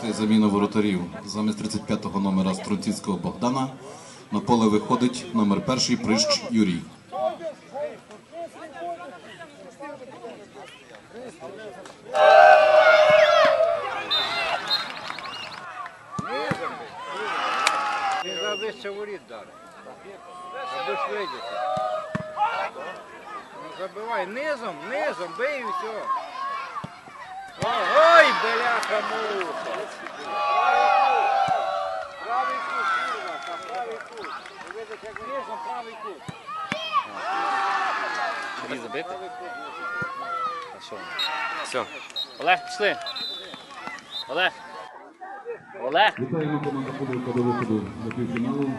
Це заміна воротарів. Замість 35-го номера Струнціцького Богдана на поле виходить номер перший Прищ Юрій. Вище воріт дали. Забивай низом, низом, бий і все. Бляха муха. Правий кут, курва, там правий кут. Ви видите, як низом правий кут. Тобі забити? Правий кут. А що? Все. Олег, пішли. Олег. Олег. Вітаємо команду Подолка до виходу до півфіналу.